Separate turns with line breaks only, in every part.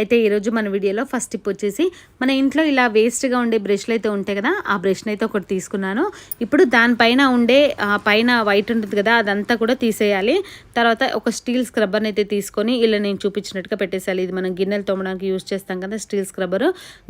అయితే ఈరోజు మన వీడియోలో ఫస్ట్ టిప్ వచ్చేసి మన ఇంట్లో ఇలా వేస్ట్గా ఉండే బ్రష్లు అయితే ఉంటాయి కదా ఆ బ్రష్ని అయితే ఒకటి తీసుకున్నాను. ఇప్పుడు దానిపైన ఉండే పైన వైట్ ఉంటుంది కదా అదంతా కూడా తీసేయాలి. తర్వాత ఒక స్టీల్ స్క్రబ్బర్ని అయితే తీసుకొని ఇలా నేను చూపించినట్టుగా పెట్టేసేయాలి. ఇది మనం గిన్నెలు తోమడానికి యూజ్ చేస్తాం కదా స్టీల్ స్క్రబ్బర్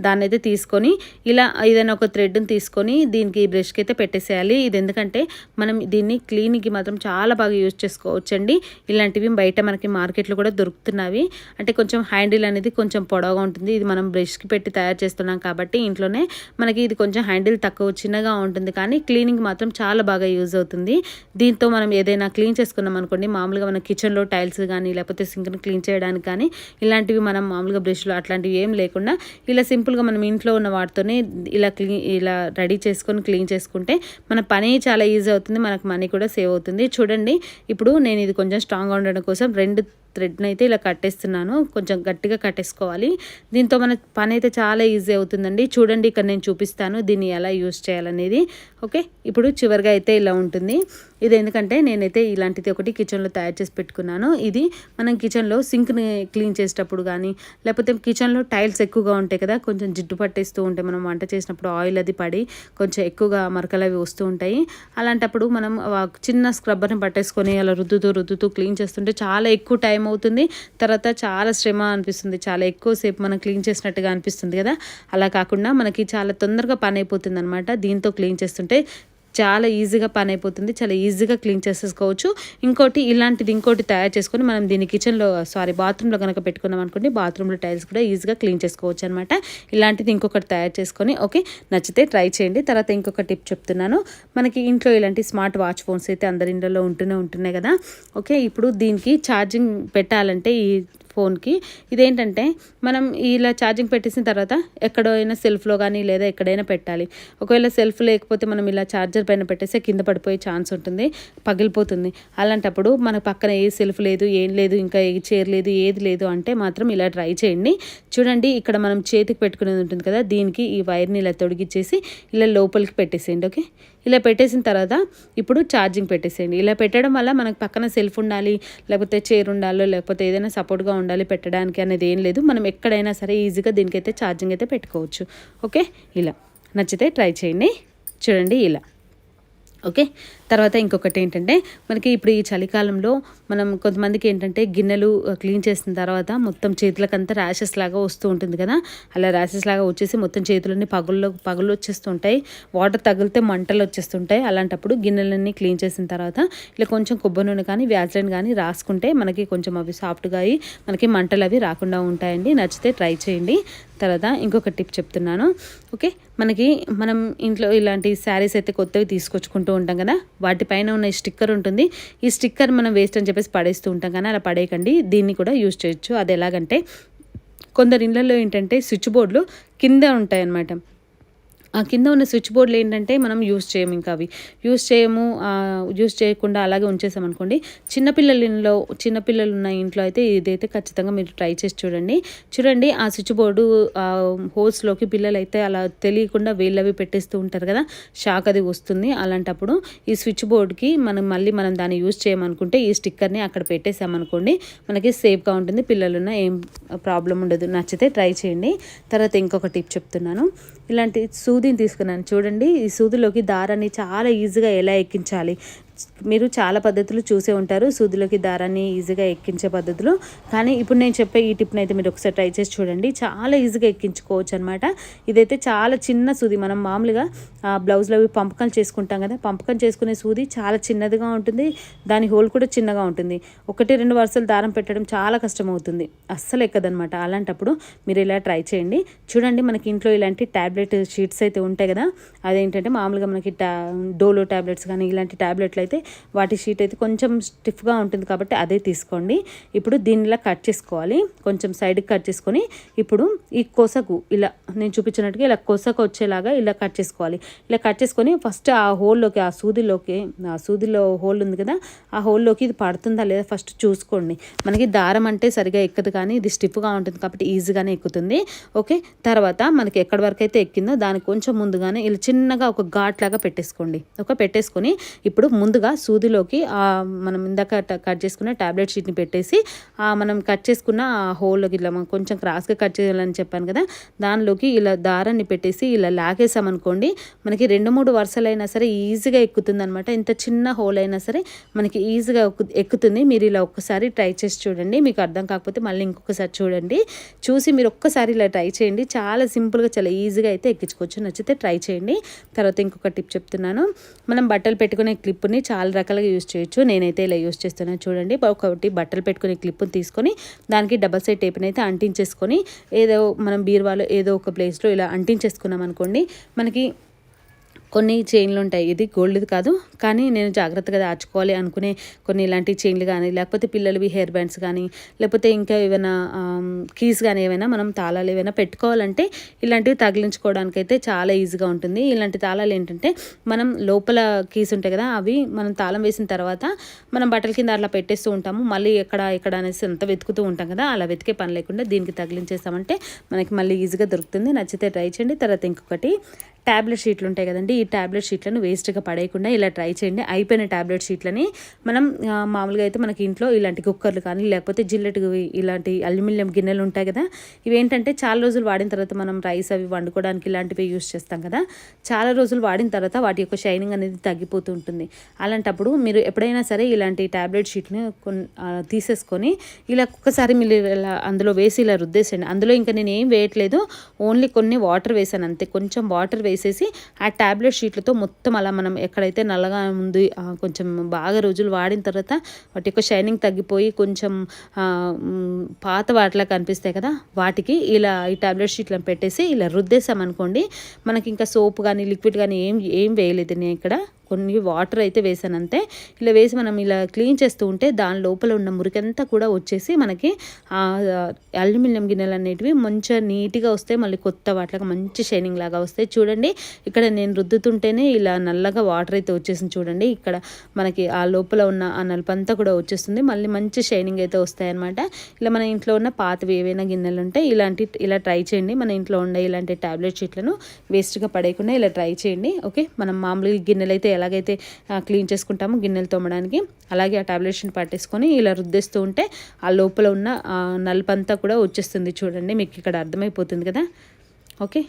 దాన్ని అయితే తీసుకొని ఇలా ఏదైనా ఒక థ్రెడ్ని తీసుకొని దీనికి ఈ బ్రష్కి అయితే పెట్టేసేయాలి. ఇది ఎందుకంటే మనం దీన్ని క్లీన్కి మాత్రం చాలా బాగా యూజ్ చేసుకోవచ్చండి. ఇలాంటివి బయట మనకి మార్కెట్లో కూడా దొరుకుతున్నవి. అంటే కొంచెం హ్యాండిల్ అనేది కొంచెం పొడవుగా ఉంటుంది. ఇది మనం బ్రష్కి పెట్టి తయారు చేస్తున్నాం కాబట్టి ఇంట్లోనే మనకి ఇది కొంచెం హ్యాండిల్ తక్కువ చిన్నగా ఉంటుంది. కానీ క్లీనింగ్ మాత్రం చాలా బాగా యూజ్ అవుతుంది. దీంతో మనం ఏదైనా క్లీన్ చేసుకున్నాం అనుకోండి మామూలుగా మన కిచెన్లో టైల్స్ కానీ లేకపోతే సింక్ని క్లీన్ చేయడానికి కానీ ఇలాంటివి మనం మామూలుగా బ్రష్లు అట్లాంటివి ఏం లేకుండా ఇలా సింపుల్గా మనం ఇంట్లో ఉన్న వాటితోనే ఇలా క్లీన్ ఇలా రెడీ చేసుకొని క్లీన్ చేసుకుంటే మన పని చాలా ఈజీ అవుతుంది. మనకు మనీ కూడా సేవ్ అవుతుంది. చూడండి ఇప్పుడు నేను ఇది కొంచెం స్ట్రాంగ్గా ఉండడం కోసం రెండు థ్రెడ్ని అయితే ఇలా కట్టేస్తున్నాను. కొంచెం గట్టిగా కట్టేసుకోవాలి. దీంతో మన పని అయితే చాలా ఈజీ అవుతుందండి. చూడండి ఇక్కడ నేను చూపిస్తాను దీన్ని ఎలా యూజ్ చేయాలనేది. ఓకే? ఇప్పుడు చివరిగా అయితే ఇలా ఉంటుంది. ఇది ఎందుకంటే నేనైతే ఇలాంటిది ఒకటి కిచెన్లో తయారు చేసి పెట్టుకున్నాను. ఇది మనం కిచెన్లో సింక్ని క్లీన్ చేసేటప్పుడు కానీ లేకపోతే కిచెన్లో టైల్స్ ఎక్కువగా ఉంటాయి కదా కొంచెం జిడ్డు పట్టేస్తూ ఉంటాయి మనం వంట చేసినప్పుడు ఆయిల్ అది పడి కొంచెం ఎక్కువగా మరకలు అవి వస్తూ ఉంటాయి. అలాంటప్పుడు మనం చిన్న స్క్రబ్బర్ని పట్టేసుకొని అలా రుద్దుతూ రుద్దుతూ క్లీన్ చేస్తుంటే చాలా ఎక్కువ టైం అవుతుంది. తర్వాత చాలా శ్రమ అనిపిస్తుంది. చాలా ఎక్కువసేపు మనం క్లీన్ చేసినట్టుగా అనిపిస్తుంది కదా. అలా కాకుండా మనకి చాలా తొందరగా పని అయిపోతుంది అనమాట దీంతో క్లీన్ చేస్తుంటే చాలా ఈజీగా పని అయిపోతుంది చాలా ఈజీగా క్లీన్ చేసేసుకోవచ్చు. ఇంకోటి ఇలాంటిది ఇంకోటి తయారు చేసుకొని మనం దీన్ని కిచెన్లో సారీ బాత్రూంలో కనుక పెట్టుకున్నాం అనుకోండి బాత్రూంలో టైల్స్ కూడా ఈజీగా క్లీన్ చేసుకోవచ్చు అనమాట ఇలాంటిది ఇంకొకటి తయారు చేసుకొని ఓకే నచ్చితే ట్రై చేయండి. తర్వాత ఇంకొక టిప్ చెప్తున్నాను. మనకి ఇంట్లో ఇలాంటి స్మార్ట్ వాచ్ ఫోన్స్ అయితే అందరి ఇంట్లో ఉంటూనే ఉంటున్నాయి కదా. ఓకే ఇప్పుడు దీనికి ఛార్జింగ్ పెట్టాలంటే ఈ ఫోన్కి. ఇదేంటంటే మనం ఇలా ఛార్జింగ్ పెట్టేసిన తర్వాత ఎక్కడైనా సెల్ఫ్లో కానీ లేదా ఎక్కడైనా పెట్టాలి. ఒకవేళ సెల్ఫ్ లేకపోతే మనం ఇలా ఛార్జర్ పైన పెట్టేస్తే కింద పడిపోయే ఛాన్స్ ఉంటుంది పగిలిపోతుంది. అలాంటప్పుడు మన పక్కన ఏ సెల్ఫ్ లేదు ఏం లేదు ఇంకా ఏ చైర్ లేదు ఏది లేదు అంటే మాత్రం ఇలా ట్రై చేయండి. చూడండి ఇక్కడ మనం చేతికి పెట్టుకునేది ఉంటుంది కదా దీనికి ఈ వైర్ని ఇలా తొడిగిచ్చేసి ఇలా లోపలికి పెట్టేసేయండి ఓకే? ఇలా పెట్టేసిన తర్వాత ఇప్పుడు ఛార్జింగ్ పెట్టేసేయండి. ఇలా పెట్టడం వల్ల మనకు పక్కన సెల్ఫ్ ఉండాలి లేకపోతే చైర్ ఉండాలో లేకపోతే ఏదైనా సపోర్ట్గా ఉండాలి పెట్టడానికి అనేది ఏం లేదు. మనం ఎక్కడైనా సరే ఈజీగా దీనికైతే ఛార్జింగ్ అయితే పెట్టుకోవచ్చు. ఓకే ఇలా. నచ్చితే ట్రై చేయండి. చూడండి ఇలా. ఓకే? తర్వాత ఇంకొకటి ఏంటంటే మనకి ఇప్పుడు ఈ చలికాలంలో మనం కొంతమందికి ఏంటంటే గిన్నెలు క్లీన్ చేసిన తర్వాత మొత్తం చేతులకంతా ర్యాషెస్ లాగా వస్తూ ఉంటుంది కదా? అలా ర్యాషెస్ లాగా వచ్చేసి మొత్తం చేతులన్నీ పగుల్లో పగులు వచ్చేస్తుంటాయి వాటర్ తగిలితే మంటలు వచ్చేస్తుంటాయి. అలాంటప్పుడు గిన్నెలన్నీ క్లీన్ చేసిన తర్వాత ఇలా కొంచెం కొబ్బరి నూనె కానీ వ్యాజ్లైన్ కానీ రాసుకుంటే మనకి కొంచెం అవి సాఫ్ట్గా అయ్యి మనకి మంటలు అవి రాకుండా ఉంటాయండి. నచ్చితే ట్రై చేయండి. తర్వాత ఇంకొక టిప్ చెప్తున్నాను. ఓకే? మనకి మనం ఇంట్లో ఇలాంటి శారీస్ అయితే కొత్తవి తీసుకొచ్చుకుంటూ ఉంటాం కదా? వాటిపైన ఉన్న ఈ స్టిక్కర్ ఉంటుంది. ఈ స్టిక్కర్ మనం వేస్ట్ అని చెప్పేసి పడేస్తూ ఉంటాం కానీ అలా పడేయకండి. దీన్ని కూడా యూజ్ చేయొచ్చు. అది ఎలాగంటే కొందరి ఇళ్ళల్లో ఏంటంటే స్విచ్ బోర్డులు కింద ఉంటాయన్నమాట. ఆ కింద ఉన్న స్విచ్ బోర్డులు ఏంటంటే మనం యూస్ చేయము ఇంకా అవి. యూస్ చేయము యూస్ చేయకుండా అలాగే ఉంచేసామనుకోండి చిన్నపిల్లల ఇంట్లో చిన్నపిల్లలు ఉన్న ఇంట్లో అయితే ఇదైతే ఖచ్చితంగా మీరు ట్రై చేసి చూడండి. చూడండి ఆ స్విచ్ బోర్డు హోల్స్లోకి పిల్లలు అయితే అలా తెలియకుండా వేళ్ళవి పెట్టేస్తూ ఉంటారు కదా షాక్ అది వస్తుంది. అలాంటప్పుడు ఈ స్విచ్ బోర్డుకి మనం మళ్ళీ మనం దాన్ని యూస్ చేయమనుకుంటే ఈ స్టిక్కర్ని అక్కడ పెట్టేసామనుకోండి మనకి సేఫ్గా ఉంటుంది. పిల్లలున్న ఏం ప్రాబ్లం ఉండదు. నచ్చితే ట్రై చేయండి. తర్వాత ఇంకొక టిప్ చెప్తున్నాను. ఇలాంటి సూదిని తీసుకున్నాను. చూడండి ఈ సూదిలోకి దారాన్ని చాలా ఈజీగా ఎలా ఎక్కించాలి? మీరు చాలా పద్ధతులు చూసే ఉంటారు. సూదిలోకి దారాన్ని ఈజీగా ఎక్కించే పద్ధతులు. కానీ ఇప్పుడు నేను చెప్పే ఈ టిప్ని అయితే మీరు ఒకసారి ట్రై చేసి చూడండి. చాలా ఈజీగా ఎక్కించుకోవచ్చు అనమాట ఇదైతే చాలా చిన్న సూది. మనం మామూలుగా బ్లౌజ్లో అవి పంపకం చేసుకుంటాం కదా. పంపకం చేసుకునే సూది చాలా చిన్నదిగా ఉంటుంది. దాని హోల్ కూడా చిన్నగా ఉంటుంది. ఒకటి రెండు వరుసలు దారం పెట్టడం చాలా కష్టం అవుతుంది అస్సలు ఎక్కదనమాట అలాంటప్పుడు మీరు ఇలా ట్రై చేయండి. చూడండి మనకి ఇంట్లో ఇలాంటి ట్యాబ్లెట్ షీట్స్ అయితే ఉంటాయి కదా. అదేంటంటే మామూలుగా మనకి టా డోలో ట్యాబ్లెట్స్ కానీ ఇలాంటి ట్యాబ్లెట్లు అయితే వాటి షీట్ అయితే కొంచెం స్టిఫ్గా ఉంటుంది కాబట్టి అదే తీసుకోండి. ఇప్పుడు దీనిలా కట్ చేసుకోవాలి. కొంచెం సైడ్కి కట్ చేసుకొని ఇప్పుడు ఈ కొసకు ఇలా నేను చూపించినట్టుగా ఇలా కొసకు వచ్చేలాగా ఇలా కట్ చేసుకోవాలి. ఇలా కట్ చేసుకొని ఫస్ట్ ఆ హోల్లోకి ఆ సూదిలోకి ఆ సూదిలో హోల్ ఉంది కదా ఆ హోల్లోకి ఇది పడుతుందా లేదా ఫస్ట్ చూసుకోండి. మనకి దారం అంటే సరిగా ఎక్కదు కానీ ఇది స్టిఫ్గా ఉంటుంది కాబట్టి ఈజీగానే ఎక్కుతుంది. ఓకే తర్వాత మనకి ఎక్కడి వరకు అయితే ఎక్కిందో దానికి కొంచెం ముందుగానే ఇలా చిన్నగా ఒక ఘాట్ లాగా పెట్టేసుకోండి. ఒక పెట్టేసుకొని ఇప్పుడు ముందు ముందుగా సూదిలోకి మనం ఇందాక కట్ చేసుకున్న ట్యాబ్లెట్ షీట్ని పెట్టేసి మనం కట్ చేసుకున్న ఆ హోల్లోకి ఇట్లా మనం కొంచెం క్రాస్గా కట్ చేయాలని చెప్పాను కదా దానిలోకి ఇలా దారాన్ని పెట్టేసి ఇలా లాగేసామనుకోండి మనకి రెండు మూడు వరుసలైనా సరే ఈజీగా ఎక్కుతుంది అనమాట ఇంత చిన్న హోల్ అయినా సరే మనకి ఈజీగా ఎక్కుతుంది. మీరు ఇలా ఒక్కసారి ట్రై చేసి చూడండి. మీకు అర్థం కాకపోతే మళ్ళీ ఇంకొకసారి చూడండి. చూసి మీరు ఒక్కసారి ఇలా ట్రై చేయండి. చాలా సింపుల్గా చాలా ఈజీగా అయితే ఎక్కించుకోవచ్చు. నచ్చితే ట్రై చేయండి. తర్వాత ఇంకొక టిప్ చెప్తున్నాను. మనం బట్టలు పెట్టుకునే క్లిప్ని చాలా రకాలుగా యూజ్ చేయొచ్చు. నేనైతే ఇలా యూస్ చేస్తున్నాను చూడండి ఒకటి బట్టలు పెట్టుకునే క్లిప్ని తీసుకొని దానికి డబల్ సైడ్ టేప్ని అయితే అంటించేసుకొని ఏదో మనం బీరువాలో ఏదో ఒక ప్లేస్లో ఇలా అంటించేసుకున్నాం అనుకోండి మనకి కొన్ని చైన్లు ఉంటాయి. ఇది గోల్డ్ది కాదు. కానీ నేను జాగ్రత్తగా దాచుకోవాలి అనుకునే కొన్ని ఇలాంటి చైన్లు కానీ లేకపోతే పిల్లలవి హెయిర్ బ్యాండ్స్ కానీ లేకపోతే ఇంకా ఏమైనా కీస్ కానీ ఏమైనా మనం తాళాలు ఏమైనా పెట్టుకోవాలంటే ఇలాంటివి తగిలించుకోవడానికి అయితే చాలా ఈజీగా ఉంటుంది. ఇలాంటి తాళాలు ఏంటంటే మనం లోపల కీస్ ఉంటాయి కదా అవి మనం తాళం వేసిన తర్వాత మనం బట్టల కింద అట్లా పెట్టేస్తూ ఉంటాము. మళ్ళీ ఎక్కడ ఎక్కడ అనేసి అంత వెతుకుతూ ఉంటాం కదా అలా వెతికే పని లేకుండా దీనికి తగిలించేస్తామంటే మనకి మళ్ళీ ఈజీగా దొరుకుతుంది. నచ్చితే ట్రై చేయండి. తర్వాత ఇంకొకటి ట్యాబ్లెట్ షీట్లు ఉంటాయి కదండి ఈ ట్యాబ్లెట్ షీట్లను వేస్ట్గా పడేయకుండా ఇలా ట్రై చేయండి. అయిపోయిన ట్యాబ్లెట్ షీట్లని మనం మామూలుగా అయితే మనకి ఇంట్లో ఇలాంటి కుక్కర్లు కానీ లేకపోతే జిల్లెట్ ఇలాంటి అల్యూమినియం గిన్నెలు ఉంటాయి కదా ఇవేంటంటే చాలా రోజులు వాడిన తర్వాత మనం రైస్ అవి వండుకోవడానికి ఇలాంటివి యూస్ చేస్తాం కదా చాలా రోజులు వాడిన తర్వాత వాటి యొక్క షైనింగ్ అనేది తగ్గిపోతూ ఉంటుంది. అలాంటప్పుడు మీరు ఎప్పుడైనా సరే ఇలాంటి ట్యాబ్లెట్ షీట్ని కొన్ తీసేసుకొని ఇలా ఒక్కసారి మీరు ఇలా అందులో వేసి ఇలా రుద్దేసండి అందులో ఇంకా నేను ఏం వేయట్లేదు ఓన్లీ కొన్ని వాటర్ వేసాను అంతే. కొంచెం వాటర్ వేసేసి ఆ ట్యాబ్లెట్ షీట్లతో మొత్తం అలా మనం ఎక్కడైతే నల్లగా ఉంది కొంచెం బాగా రోజులు వాడిన తర్వాత వాటి యొక్క షైనింగ్ తగ్గిపోయి కొంచెం పాత వాటిలా కనిపిస్తాయి కదా వాటికి ఇలా ఈ టాబ్లెట్ షీట్లను పెట్టేసి ఇలా రుద్దేసామనుకోండి మనకి ఇంకా సోప్ కానీ లిక్విడ్ కానీ ఏం ఏం వేయలేదు నేను ఇక్కడ. కొన్ని వాటర్ అయితే వేసాను అంతే ఇలా వేసి మనం ఇలా క్లీన్ చేస్తూ ఉంటే దాని లోపల ఉన్న మురికంతా కూడా వచ్చేసి మనకి అల్యూమినియం గిన్నెలు అనేటివి మంచిగా నీట్గా వస్తాయి. మళ్ళీ కొత్త వాటిలాగా మంచి షైనింగ్ లాగా వస్తాయి. చూడండి ఇక్కడ నేను రుద్దుతుంటేనే ఇలా నల్లగా వాటర్ అయితే వచ్చేసింది చూడండి. ఇక్కడ మనకి ఆ లోపల ఉన్న ఆ నలుపంతా కూడా వచ్చేస్తుంది. మళ్ళీ మంచి షైనింగ్ అయితే వస్తాయి అనమాట ఇలా మన ఇంట్లో ఉన్న పాతవి ఏవైనా గిన్నెలు ఉంటే ఇలాంటి ఇలా ట్రై చేయండి. మన ఇంట్లో ఉండే ఇలాంటి టాబ్లెట్ షీట్లను వేస్ట్గా పడేయకుండా ఇలా ట్రై చేయండి. ఓకే? మనం మామూలుగా గిన్నెలు అయితే ఎలాగైతే క్లీన్ చేసుకుంటామో గిన్నెలు తోమడానికి అలాగే ఆ ట్యాబ్లెట్స్ని పట్టేసుకొని ఇలా రుద్దేస్తూ ఉంటే ఆ లోపల ఉన్న ఆ నలుపంతా కూడా వచ్చేస్తుంది చూడండి మీకు ఇక్కడ అర్థమైపోతుంది కదా? ఓకే?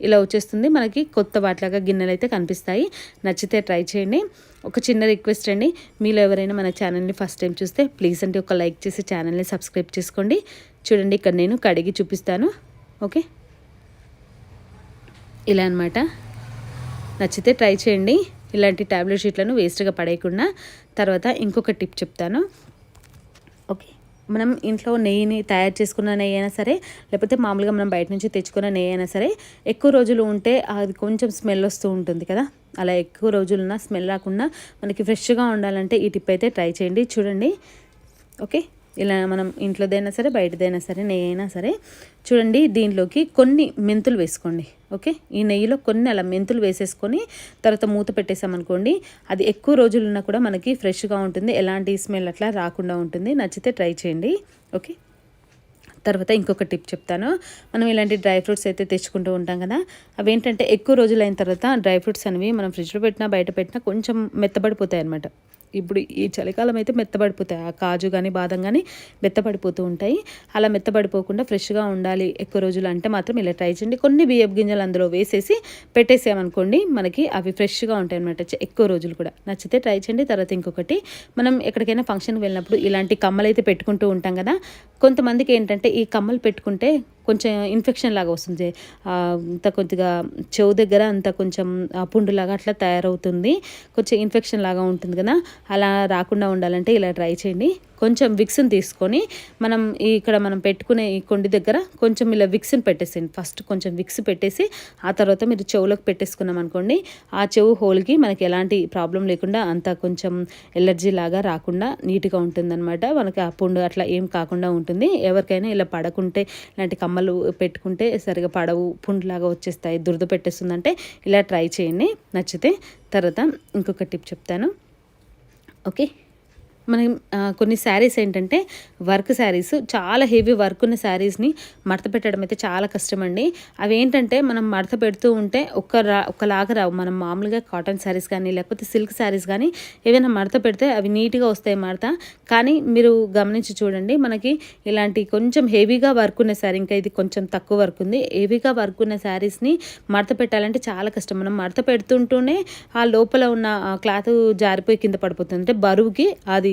ఇలా వచ్చేస్తుంది. మనకి కొత్త వాటిలాగా గిన్నెలు అయితే కనిపిస్తాయి. నచ్చితే ట్రై చేయండి. ఒక చిన్న రిక్వెస్ట్ అండి. మీలో ఎవరైనా మన ఛానల్ని ఫస్ట్ టైం చూస్తే ప్లీజ్ అంటే ఒక లైక్ చేసి ఛానల్ని సబ్స్క్రైబ్ చేసుకోండి. చూడండి ఇక్కడ నేను కడిగి చూపిస్తాను. ఓకే? ఇలా అన్నమాట. నచ్చితే ట్రై చేయండి. ఇలాంటి ట్యాబ్లెట్ షీట్లను వేస్ట్గా పడేయకుండా తర్వాత ఇంకొక టిప్ చెప్తాను. ఓకే మనం ఇంట్లో నెయ్యిని తయారు చేసుకున్న నెయ్యి అయినా సరే లేకపోతే మామూలుగా మనం బయట నుంచి తెచ్చుకున్న నెయ్యి అయినా సరే ఎక్కువ రోజులు ఉంటే అది కొంచెం స్మెల్ వస్తూ ఉంటుంది కదా. అలా ఎక్కువ రోజులు ఉన్న స్మెల్ రాకుండా మనకి ఫ్రెష్గా ఉండాలంటే ఈ టిప్ అయితే ట్రై చేయండి చూడండి. ఓకే ఇలా మనం ఇంట్లోదైనా సరే బయటదైనా సరే నెయ్యి అయినా సరే చూడండి దీనిలోకి కొన్ని మెంతులు వేసుకోండి. ఓకే? ఈ నెయ్యిలో కొన్ని అలా మెంతులు వేసేసుకొని తర్వాత మూత పెట్టేసామనుకోండి అది ఎక్కువ రోజులు ఉన్నా కూడా మనకి ఫ్రెష్గా ఉంటుంది. ఎలాంటి స్మెల్ అట్లా రాకుండా ఉంటుంది. నచ్చితే ట్రై చేయండి. ఓకే? తర్వాత ఇంకొక టిప్ చెప్తాను. మనం ఇలాంటి డ్రై ఫ్రూట్స్ అయితే తెచ్చుకుంటూ ఉంటాం కదా అవి ఏంటంటే ఎక్కువ రోజులు అయిన తర్వాత డ్రై ఫ్రూట్స్ అనేవి మనం ఫ్రిడ్జ్లో పెట్టినా బయట పెట్టినా కొంచెం మెత్తబడిపోతాయి అనమాట ఇప్పుడు ఈ చలికాలం అయితే మెత్తబడిపోతాయి. ఆ కాజు కానీ బాదం కానీ మెత్తబడిపోతూ ఉంటాయి. అలా మెత్తబడిపోకుండా ఫ్రెష్గా ఉండాలి ఎక్కువ రోజులు అంటే మాత్రం ఇలా ట్రై చేయండి. కొన్ని బియ్యపు గింజలు అందులో వేసేసి పెట్టేసామనుకోండి మనకి అవి ఫ్రెష్గా ఉంటాయి అనమాట ఎక్కువ రోజులు కూడా. నచ్చితే ట్రై చేయండి. తర్వాత ఇంకొకటి మనం ఎక్కడికైనా ఫంక్షన్కి వెళ్ళినప్పుడు ఇలాంటి కమ్మలు అయితే పెట్టుకుంటూ ఉంటాం కదా. కొంతమందికి ఏంటంటే ఈ కమ్మలు పెట్టుకుంటే కొంచెం ఇన్ఫెక్షన్ లాగా వస్తుంది. అంత కొద్దిగా చెవు దగ్గర అంత కొంచెం ఆ, పుండులాగా అట్లా తయారవుతుంది. కొంచెం ఇన్ఫెక్షన్ లాగా ఉంటుంది కదా. అలా రాకుండా ఉండాలంటే ఇలా ట్రై చేయండి. కొంచెం విక్స్ని తీసుకొని మనం ఇక్కడ మనం పెట్టుకునే ఈ కొండి దగ్గర కొంచెం ఇలా విక్స్ని పెట్టేసేయండి. ఫస్ట్ కొంచెం విక్స్ పెట్టేసి ఆ తర్వాత మీరు చెవులోకి పెట్టేసుకున్నాం అనుకోండి ఆ చెవు హోల్కి మనకి ఎలాంటి ప్రాబ్లం లేకుండా అంత కొంచెం ఎలర్జీ లాగా రాకుండా నీట్గా ఉంటుందన్నమాట. మనకి ఆ పుండు అట్లా ఏం కాకుండా ఉంటుంది. ఎవరికైనా ఇలా పడకుంటే ఇలాంటి కమ్మలు పెట్టుకుంటే సరిగా పడవు పుండులాగా వచ్చేస్తాయి దురద పెట్టేస్తుందంటే ఇలా ట్రై చేయండి. నచ్చితే తర్వాత ఇంకొక టిప్ చెప్తాను. ఓకే మనం కొన్ని శారీస్ ఏంటంటే వర్క్ శారీస్ చాలా హెవీ వర్క్ ఉన్న శారీస్ని మడత పెట్టడం అయితే చాలా కష్టం అండి అవి ఏంటంటే మనం మడత పెడుతూ ఉంటే ఒక రా ఒకలాగా రావు. మనం మామూలుగా కాటన్ శారీస్ కానీ లేకపోతే సిల్క్ శారీస్ కానీ ఏవైనా మడత పెడితే అవి నీట్గా వస్తాయి మడత. కానీ మీరు గమనించి చూడండి మనకి ఇలాంటి కొంచెం హెవీగా వర్క్ ఉన్న శారీ ఇంకా ఇది కొంచెం తక్కువ వర్క్ ఉంది. హెవీగా వర్క్ ఉన్న శారీస్ని మడత పెట్టాలంటే చాలా కష్టం. మనం మడత పెడుతుంటూనే ఆ లోపల ఉన్న క్లాత్ జారిపోయి కింద పడిపోతుంది. అంటే బరువుకి అది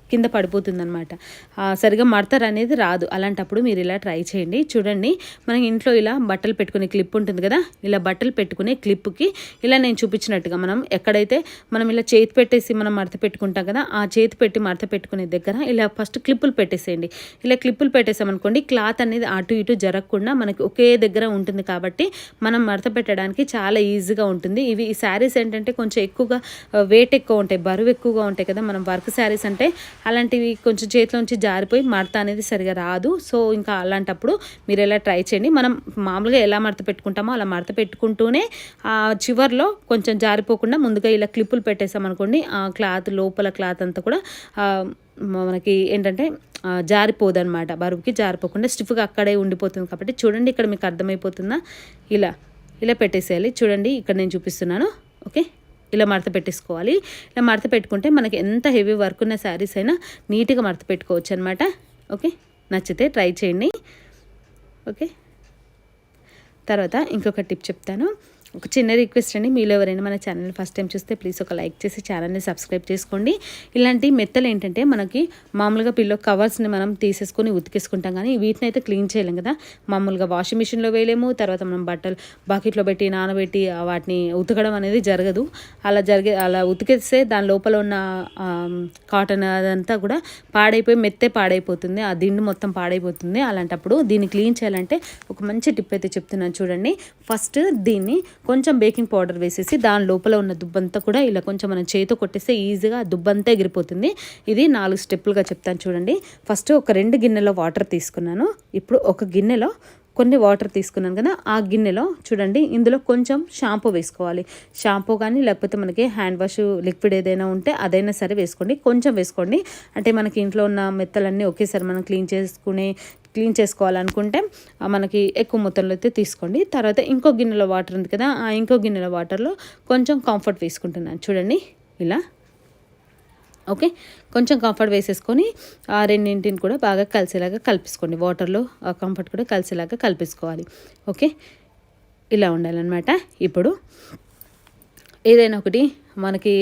కింద పడిపోతుంది అనమాట సరిగా మడతర్ అనేది రాదు. అలాంటప్పుడు మీరు ఇలా ట్రై చేయండి. చూడండి మనం ఇంట్లో ఇలా బట్టలు పెట్టుకునే క్లిప్ ఉంటుంది కదా? ఇలా బట్టలు పెట్టుకునే క్లిప్కి ఇలా నేను చూపించినట్టుగా మనం ఎక్కడైతే మనం ఇలా చేతి పెట్టేసి మనం మడత పెట్టుకుంటాం కదా ఆ చేతి పెట్టి మడత పెట్టుకునే దగ్గర ఇలా ఫస్ట్ క్లిప్పులు పెట్టేసేయండి. ఇలా క్లిప్పులు పెట్టేసామనుకోండి క్లాత్ అనేది అటు ఇటు జరగకుండా మనకి ఒకే దగ్గర ఉంటుంది కాబట్టి మనం మడత పెట్టడానికి చాలా ఈజీగా ఉంటుంది. ఇవి ఈ శారీస్ ఏంటంటే కొంచెం ఎక్కువగా వెయిట్ ఎక్కువ ఉంటాయి బరువు ఎక్కువగా ఉంటాయి కదా? మనం వర్క్ శారీస్ అంటే అలాంటివి కొంచెం చేతిలోంచి జారిపోయి మడత అనేది సరిగా రాదు. సో ఇంకా అలాంటప్పుడు మీరు ఎలా ట్రై చేయండి. మనం మామూలుగా ఎలా మడత పెట్టుకుంటామో అలా మడత పెట్టుకుంటూనే చివర్లో కొంచెం జారిపోకుండా ముందుగా ఇలా క్లిప్పులు పెట్టేసామనుకోండి ఆ క్లాత్ లోపల క్లాత్ అంతా కూడా మనకి ఏంటంటే జారిపోదనమాట. బరువుకి జారిపోకుండా స్టిఫ్గా అక్కడే ఉండిపోతుంది కాబట్టి చూడండి ఇక్కడ మీకు అర్థమైపోతుందా? ఇలా ఇలా పెట్టేసేయాలి. చూడండి ఇక్కడ నేను చూపిస్తున్నాను. ఓకే? ఇలా మడత పెట్టేసుకోవాలి. ఇలా మడత పెట్టుకుంటే మనకి ఎంత హెవీ వర్క్ ఉన్న శారీస్ అయినా నీట్గా మడత పెట్టుకోవచ్చు అనమాట ఓకే? నచ్చితే ట్రై చేయండి. ఓకే? తర్వాత ఇంకొక టిప్ చెప్తాను. ఒక చిన్న రిక్వెస్ట్ అండి. మీలో ఎవరైనా మన ఛానల్ని ఫస్ట్ టైం చూస్తే ప్లీజ్ ఒక లైక్ చేసి ఛానల్ని సబ్స్క్రైబ్ చేసుకోండి. ఇలాంటి మెత్తలు ఏంటంటే మనకి మామూలుగా పిల్లో కవర్స్ని మనం తీసేసుకొని ఉతికేసుకుంటాం కానీ వీటిని అయితే క్లీన్ చేయలేం కదా. మామూలుగా వాషింగ్ మిషన్లో వేయలేము తర్వాత మనం బట్టలు బకెట్లో పెట్టి నానబెట్టి వాటిని ఉతకడం అనేది జరగదు. అలా జరిగే అలా ఉతికేస్తే దాని లోపల ఉన్న కాటన్ అదంతా కూడా పాడైపోయి మెత్తే పాడైపోతుంది. ఆ దిండు మొత్తం పాడైపోతుంది. అలాంటప్పుడు దీన్ని క్లీన్ చేయాలంటే ఒక మంచి టిప్ అయితే చెప్తున్నాను చూడండి. ఫస్ట్ దీన్ని కొంచెం బేకింగ్ పౌడర్ వేసేసి దాని లోపల ఉన్న దుబ్బంతా కూడా ఇలా కొంచెం మనం చేతితో కొట్టేస్తే ఈజీగా దుబ్బంతా ఎగిరిపోతుంది. ఇది నాలుగు స్టెప్పులుగా చెప్తాను చూడండి. ఫస్ట్ ఒక రెండు గిన్నెలో వాటర్ తీసుకున్నాను. ఇప్పుడు ఒక గిన్నెలో కొన్ని వాటర్ తీసుకున్నాను కదా ఆ గిన్నెలో చూడండి ఇందులో కొంచెం షాంపూ వేసుకోవాలి. షాంపూ కానీ లేకపోతే మనకి హ్యాండ్ వాష్ లిక్విడ్ ఏదైనా ఉంటే అదైనా సరే వేసుకోండి. కొంచెం వేసుకోండి. అంటే మనకి ఇంట్లో ఉన్న మెత్తలన్నీ ఒకేసారి మనం క్లీన్ చేసుకునే క్లీన్ చేసుకోవాలనుకుంటే మనకి ఎక్కువ మొత్తంలో అయితే తీసుకోండి. తర్వాత ఇంకో గిన్నెలో వాటర్ ఉంది కదా ఆ ఇంకో గిన్నెలో వాటర్లో కొంచెం కంఫర్ట్ వేసుకుంటున్నాను. చూడండి ఇలా. ఓకే కొంచెం కంఫర్ట్ వేసేసుకొని ఆ రెండింటిని కూడా బాగా కలిసేలాగా కలిపేసుకోండి. వాటర్లో ఆ కంఫర్ట్ కూడా కలిసేలాగా కలిపేసుకోవాలి. ఓకే ఇలా ఉండాలన్నమాట. ఇప్పుడు ఏదైనా ఒకటి మనకి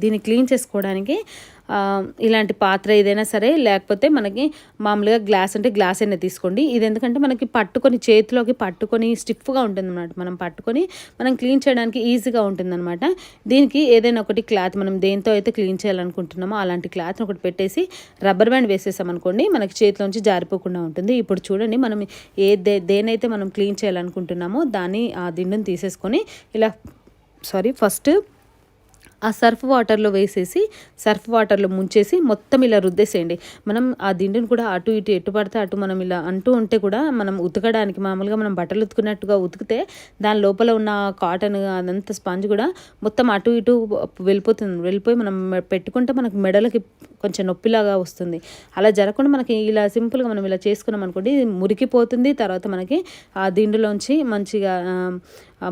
దీన్ని క్లీన్ చేసుకోవడానికి ఇలాంటి పాత్ర ఏదైనా సరే లేకపోతే మనకి మామూలుగా గ్లాస్ అంటే గ్లాస్ అయినా తీసుకోండి. ఇది ఎందుకంటే మనకి పట్టుకొని చేతిలోకి పట్టుకొని స్టిఫ్గా ఉంటుంది అనమాట మనం పట్టుకొని మనం క్లీన్ చేయడానికి ఈజీగా ఉంటుందన్నమాట. దీనికి ఏదైనా ఒకటి క్లాత్ మనం దేంతో అయితే క్లీన్ చేయాలనుకుంటున్నామో అలాంటి క్లాత్ ఒకటి పెట్టేసి రబ్బర్ బ్యాండ్ వేసేసామనుకోండి మనకి చేతిలోంచి జారిపోకుండా ఉంటుంది. ఇప్పుడు చూడండి మనం ఏ దే దేనైతే మనం క్లీన్ చేయాలనుకుంటున్నామో దాన్ని ఆ దిండును తీసేసుకొని ఇలా సారీ ఫస్ట్ ఆ సర్ఫ్ వాటర్లో వేసేసి సర్ఫ్ వాటర్లో ముంచేసి మొత్తం ఇలా రుద్దేసేయండి. మనం ఆ దిండుని కూడా అటు ఇటు ఎటు పడితే అటు మనం ఇలా అంటూ ఉంటే కూడా మనం ఉతకడానికి మామూలుగా మనం బట్టలు ఉతుకున్నట్టుగా ఉతికితే దాని లోపల ఉన్న కాటన్ అదంతా స్పాంజ్ కూడా మొత్తం అటు ఇటు వెళ్ళిపోతుంది. వెళ్ళిపోయి మనం పెట్టుకుంటే మనకు మెడలకి కొంచెం నొప్పిలాగా వస్తుంది. అలా జరగకుండా మనకి ఇలా సింపుల్గా మనం ఇలా చేసుకున్నాం అనుకోండి మురికిపోతుంది. తర్వాత మనకి ఆ దిండులోంచి మంచిగా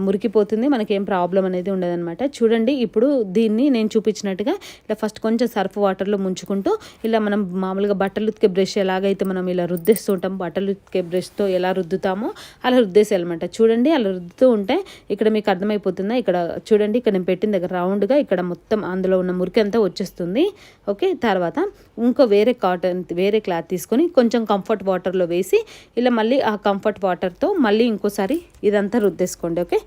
మురికిపోతుంది మనకి ఏం ప్రాబ్లం అనేది ఉండదన్నమాట. చూడండి ఇప్పుడు దీన్ని నేను చూపించినట్టుగా ఇలా ఫస్ట్ కొంచెం సర్ఫ్ వాటర్లో ముంచుకుంటూ ఇలా మనం మామూలుగా బట్టలు ఉతికే బ్రష్ ఎలాగైతే మనం ఇలా రుద్దేస్తూ ఉంటాం బట్టలు ఉతికే బ్రష్తో ఎలా రుద్దుతామో అలా రుద్దేసేయాలన్నమాట చూడండి అలా రుద్దుతూ ఉంటే ఇక్కడ మీకు అర్థమైపోతుందా? ఇక్కడ చూడండి ఇక్కడ నేను పెట్టిన దగ్గర రౌండ్గా ఇక్కడ మొత్తం అందులో ఉన్న మురికి అంతా వచ్చేస్తుంది. ఓకే తర్వాత ఇంకో వేరే కాటన్ వేరే క్లాత్ తీసుకొని కొంచెం కంఫర్ట్ వాటర్లో వేసి ఇలా మళ్ళీ ఆ కంఫర్ట్ వాటర్తో మళ్ళీ ఇంకోసారి ఇదంతా రుద్దేసుకోండి. ఓకే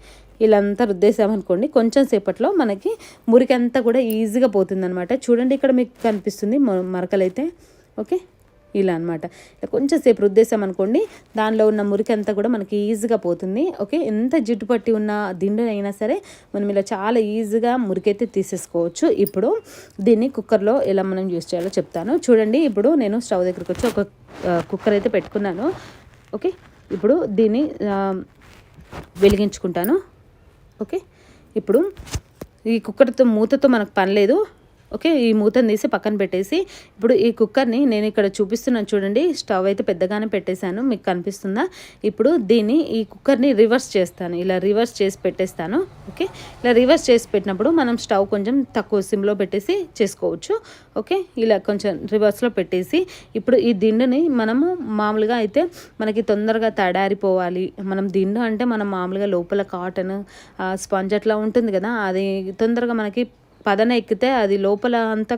ఇలా అంతా రుద్దేసామనుకోండి కొంచెం సేపట్లో మనకి మురికంతా కూడా ఈజీగా పోతుందనమాట చూడండి ఇక్కడ మీకు కనిపిస్తుంది మరకలైతే. ఓకే? ఇలా అనమాట ఇలా కొంచెం సేపు రుద్దేసామనుకోండి దానిలో ఉన్న మురికి అంతా కూడా మనకి ఈజీగా పోతుంది. ఓకే? ఎంత జిడ్డు పట్టి ఉన్న దిండు అయినా సరే మనం ఇలా చాలా ఈజీగా మురికైతే తీసేసుకోవచ్చు. ఇప్పుడు దీన్ని కుక్కర్లో ఎలా మనం యూస్ చేయాలో చెప్తాను. చూడండి ఇప్పుడు నేను స్టవ్ దగ్గరికి వచ్చి ఒక కుక్కర్ అయితే పెట్టుకున్నాను. ఓకే? ఇప్పుడు దీన్ని వెలిగించుకుంటాను. ఓకే? ఇప్పుడు ఈ కుక్కర్తో మూతతో మనకు పని లేదు. ఓకే ఈ మూతను తీసి పక్కన పెట్టేసి ఇప్పుడు ఈ కుక్కర్ని నేను ఇక్కడ చూపిస్తున్నాను చూడండి స్టవ్ అయితే పెద్దగానే పెట్టేశాను మీకు కనిపిస్తుందా? ఇప్పుడు దీన్ని ఈ కుక్కర్ని రివర్స్ చేస్తాను ఇలా రివర్స్ చేసి పెట్టేస్తాను ఓకే? ఇలా రివర్స్ చేసి పెట్టినప్పుడు మనం స్టవ్ కొంచెం తక్కువ సిమ్లో పెట్టేసి చేసుకోవచ్చు ఓకే? ఇలా కొంచెం రివర్స్లో పెట్టేసి ఇప్పుడు ఈ దిండుని మనము మామూలుగా అయితే మనకి తొందరగా తడారిపోవాలి మనం దిండు అంటే మనం మామూలుగా లోపల కాటన్ స్పాంజ్ అట్లా ఉంటుంది కదా అది తొందరగా మనకి పదన ఎక్కితే అది లోపల అంతా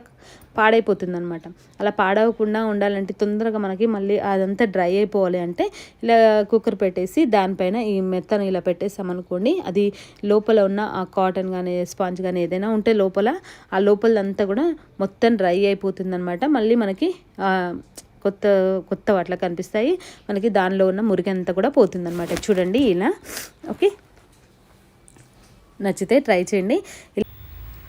పాడైపోతుంది అనమాట అలా పాడవకుండా ఉండాలంటే తొందరగా మనకి మళ్ళీ అదంతా డ్రై అయిపోవాలి అంటే ఇలా కుక్కర్ పెట్టేసి దానిపైన ఈ మెత్తను ఇలా పెట్టేసామనుకోండి అది లోపల ఉన్న ఆ కాటన్ కానీ స్పాంజ్ కానీ ఏదైనా ఉంటే లోపల ఆ లోపలంతా కూడా మొత్తం డ్రై అయిపోతుంది అనమాట మళ్ళీ మనకి కొత్త కొత్త వాటిలా కనిపిస్తాయి. మనకి దానిలో ఉన్న మురికి అంతా కూడా పోతుందన్నమాట. చూడండి ఇలా. ఓకే. నచ్చితే ట్రై చేయండి.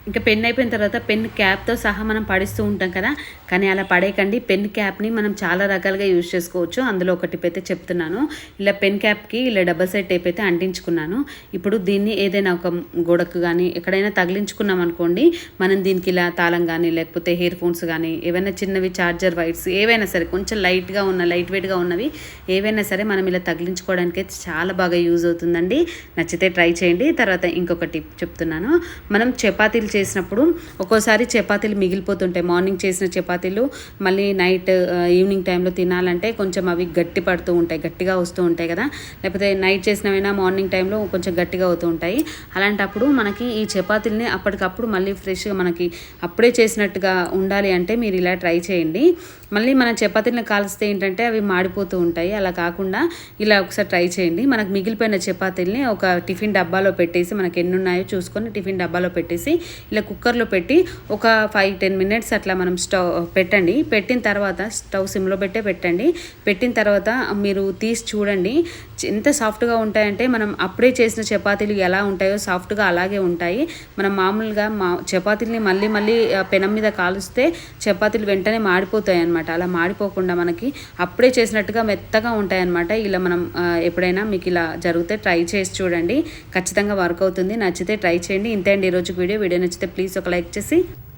ఇంకా పెన్ అయిపోయిన తర్వాత పెన్ క్యాప్తో సహా మనం పడిస్తూ ఉంటాం కదా. కానీ అలా పడేయకండి. పెన్ క్యాప్ని మనం చాలా రకాలుగా యూజ్ చేసుకోవచ్చు. అందులో ఒక టిప్ అయితే చెప్తున్నాను. ఇలా పెన్ క్యాప్కి ఇలా డబల్ సైడ్ టేప్ అయితే అంటించుకున్నాను. ఇప్పుడు దీన్ని ఏదైనా ఒక గోడకు కానీ ఎక్కడైనా తగిలించుకున్నాం అనుకోండి మనం దీనికి ఇలా తాళం కానీ లేకపోతే ఇయర్ ఫోన్స్ కానీ ఏవైనా చిన్నవి చార్జర్ వైర్స్ ఏవైనా సరే కొంచెం లైట్గా ఉన్న లైట్ వెయిట్గా ఉన్నవి ఏవైనా సరే మనం ఇలా తగిలించుకోవడానికి అయితే చాలా బాగా యూజ్ అవుతుందండి. నచ్చితే ట్రై చేయండి. తర్వాత ఇంకొక టిప్ చెప్తున్నాను. మనం చపాతీలు చేసినప్పుడు ఒక్కోసారి చపాతీలు మిగిలిపోతుంటాయి. మార్నింగ్ చేసిన చపాతీ చపాతీలు మళ్ళీ నైట్ ఈవినింగ్ టైంలో తినాలంటే కొంచెం అవి గట్టి పడుతూ ఉంటాయి గట్టిగా వస్తూ ఉంటాయి కదా. లేకపోతే నైట్ చేసినవైనా మార్నింగ్ టైంలో కొంచెం గట్టిగా అవుతూ ఉంటాయి. అలాంటప్పుడు మనకి ఈ చపాతీలని అప్పటికప్పుడు మళ్ళీ ఫ్రెష్గా మనకి అప్పుడే చేసినట్టుగా ఉండాలి అంటే మీరు ఇలా ట్రై చేయండి. మళ్ళీ మన చపాతీలను కాల్స్తే ఏంటంటే అవి మాడిపోతూ ఉంటాయి. అలా కాకుండా ఇలా ఒకసారి ట్రై చేయండి. మనకు మిగిలిపోయిన చపాతీల్ని ఒక టిఫిన్ డబ్బాలో పెట్టేసి మనకి ఎన్ని ఉన్నాయో చూసుకొని టిఫిన్ డబ్బాలో పెట్టేసి ఇలా కుక్కర్లో పెట్టి ఒక ఫైవ్ టెన్ మినిట్స్ అట్లా మనం స్టవ్ పెట్టండి. పెట్టిన తర్వాత స్టవ్ సిమ్లో పెట్టే పెట్టండి. పెట్టిన తర్వాత మీరు తీసి చూడండి. ఎంత సాఫ్ట్గా ఉంటాయంటే మనం అప్పుడే చేసిన చపాతీలు ఎలా ఉంటాయో సాఫ్ట్గా అలాగే ఉంటాయి. మనం మామూలుగా మా చపాతీలని మళ్ళీ మళ్ళీ పెనం మీద కాలుస్తే చపాతీలు వెంటనే మాడిపోతాయి అనమాట అలా మాడిపోకుండా మనకి అప్పుడే చేసినట్టుగా మెత్తగా ఉంటాయి అనమాట ఇలా మనం ఎప్పుడైనా మీకు ఇలా జరిగితే ట్రై చేసి చూడండి. ఖచ్చితంగా వర్క్ అవుతుంది. నచ్చితే ట్రై చేయండి. ఇంతే అండి ఈరోజు వీడియో. వీడియో నచ్చితే ప్లీజ్ ఒక లైక్ చేసి